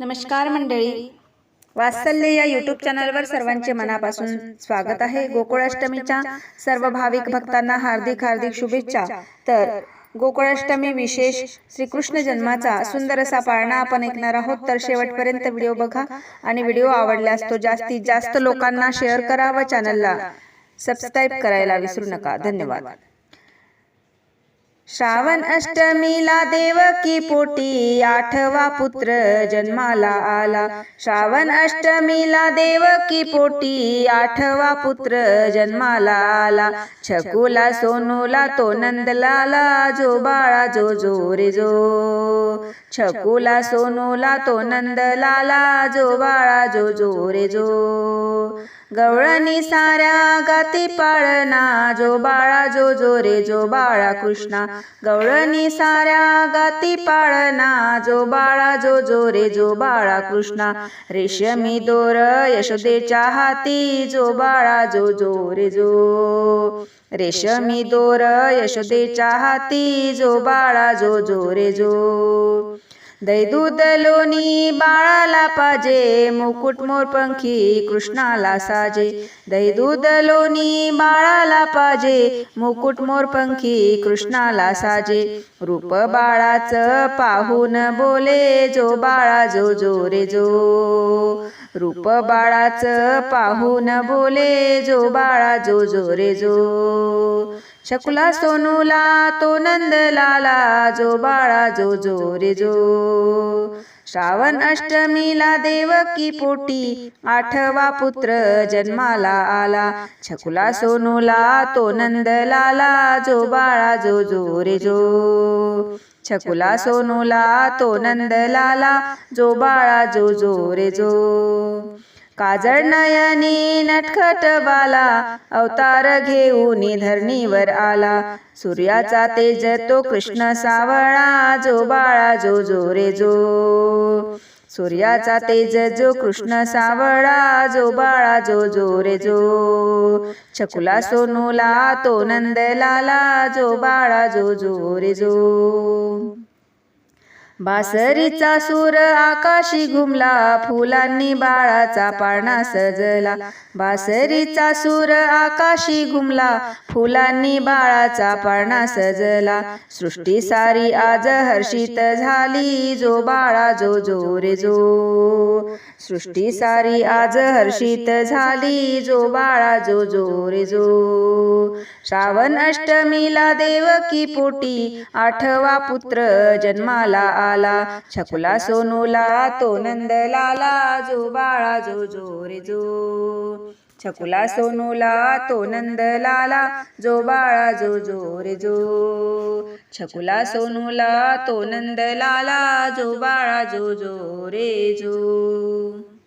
नमस्कार मंडळी. वात्सल्य या युट्यूब चॅनलवर सर्वांचे मनापासून स्वागत आहे. गोकुळाष्टमीच्या सर्व भाविक भक्तांना हार्दिक हार्दिक शुभेच्छा. तर गोकुळाष्टमी विशेष श्रीकृष्ण जन्माचा सुंदर असा पाळणा आपण ऐकणार आहोत. तर शेवटपर्यंत व्हिडिओ बघा आणि व्हिडिओ आवडल्यास तो जास्तीत जास्त लोकांना शेअर करा व चॅनलला सबस्क्राईब करायला विसरू नका. धन्यवाद. श्रावण अष्टमीला देवकी पोटी आठवा पुत्र जन्माला आला. श्रावण अष्टमीला देवकी पोटी आठवा पुत्र जन्माला आला. छकुला सोनूला तो नंदलाला जो बाळा जो जो रे जो. छकुला सोनूला तो नंदलाला जो बाळा जो जो रे जो. गवळणी साऱ्या गाती पाळना जो बाळा जो जो रे जो बाळा कृष्णा. गवळणी साऱ्या गाती पाळणा जो बाळा जो जो रे जो बाळा कृष्णा. रेशमी दोर यशोदेच्या हाती जो बाळा जो जो रे जो. रेशमी दोर यशोदेच्या हाती जो बाळा जो जो रे जो. दै लोणी बाळाला पाजे मुकुट मोरपंखी कृष्णाला साजे. दै लोणी बाळाला पाजे मुकुट मोरपंखी कृष्णाला साजे. रूप बाळाचं पाहून बोले जो बाळा जो जो रे जो. रूप बाळाचं पाहून बोले जो बाळा जो जो रे जो. शकुला सोनूला तो नंद लाला जो बाळा जो जो रे जो. श्रावण अष्टमीला देवकी पोटी आठवा पुत्र जन्माला आला. छकुला सोनूला तो नंद लाला जो बाळा जो जो रे जो. छकुला सोनूला तो नंद लाला जो बाळा जो जो रे जो. काजळ नयनी नटखट बाला अवतार घेऊन धरणीवर आला. सूर्याचा तेज तो कृष्ण सावळा जो बाळा जो जो रे जो. सूर्याचा तेज जो कृष्ण सावळा जो बाळा जो जो रे जो. छकुला सोनूला तो नंदलाला जो बाळा जो जो रे जो. बासरीचा सूर आकाशी घुमला फुलांनी बाळाचा पाळणा सजला. बासरीचा सूर आकाशी घुमला फुलांनी बाळाचा पाळणा सजला. सृष्टी सारी आज हर्षित झाली जो बाळा जो जो रे जो. सृष्टी सारी आज हर्षित झाली जो बाळा जो जो रे जो श्रावण अष्टमीला देवकी पोटी आठवा पुत्र जन्माला आला छकुला सोनूला तो नंदलाला जो बाळा जो जो रे जो छकुला सोनूला तो नंदलाला जो बाळा जो जो रे जो. छकुला सोनूला तो नंदलाला जो बाळा जो जो रे जो.